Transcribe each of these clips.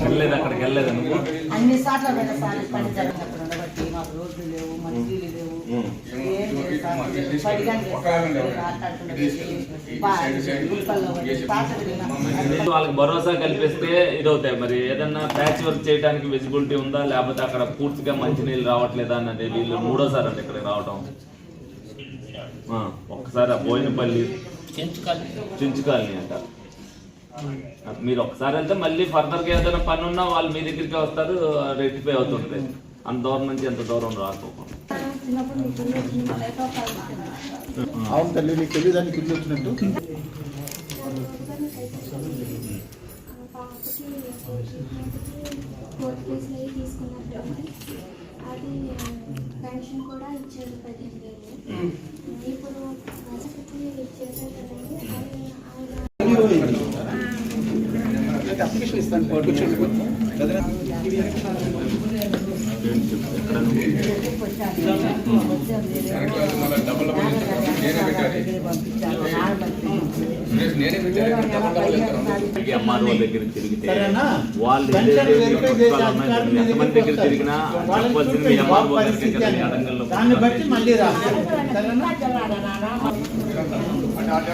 వెళ్ళలేదు అక్కడికి వెళ్ళలేదు అన్ని సార్లు పని జరిగినప్పుడు ఉండబట్టి మాకు రోడ్లు లేవు లేవు వాళ్ళకి భరోసా కల్పిస్తే ఇదవుతాయి మరి. ఏదన్నా ప్యాచ్ వర్క్ చేయడానికి విజిబిలిటీ ఉందా? లేకపోతే అక్కడ పూర్తిగా మంచినీళ్ళు రావట్లేదా అన్నది వీళ్ళు మూడోసారి అండి ఇక్కడికి రావటం. ఒక్కసారి ఆ బోయినపల్లి చించుకాలని అంట. మీరు ఒకసారి వెళ్తే మళ్ళీ ఫర్దర్గా ఏదైనా పని ఉన్నా వాళ్ళు మీ దగ్గరికి వస్తారు రెక్టిఫై అవుతుంటుంది అంత దూరం నుంచి ఎంత దూరం అవుతుంది అవును తల్లి నీకు తెలియదానికి ఇల్లు వచ్చినట్టు. తీసుకున్నప్పుడు అది పెన్షన్ కూడా ఇచ్చారు పదిహేను వేలు ఇప్పుడు వసతికి చేశారు కదండి అప్లికేషన్ ఇస్తాను. కూర్చోండి. కదరా? ఈ ఎంఆర్ఓ దగ్గర తిరిగితే? వాళ్ళు ఎంతమంది దగ్గర తిరిగినా చెప్పాల్సింది ఎంఆర్ఓ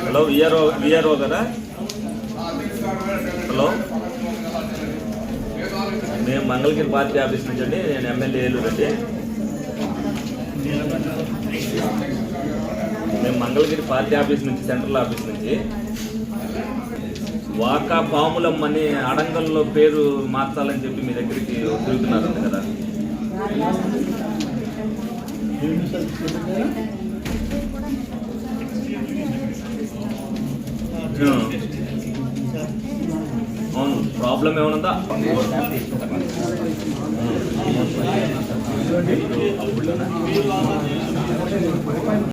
హలో విఆర్ఓ విఆర్ఓ కదా? హలో? మేము మంగళగిరి పార్టీ ఆఫీస్ నుంచి అండి నేను ఎమ్మెల్యే ఏలూరు అండి. మేము మంగళగిరి పార్టీ ఆఫీస్ నుంచి సెంట్రల్ ఆఫీస్ నుంచి. వాకా పాములమ్మని అడంగల్లో పేరు మార్చాలని చెప్పి మీ దగ్గరికి తిరుగుతున్నారు కదా? అవును ప్రాబ్లం ఏమనుందా? అప్పుడులోనా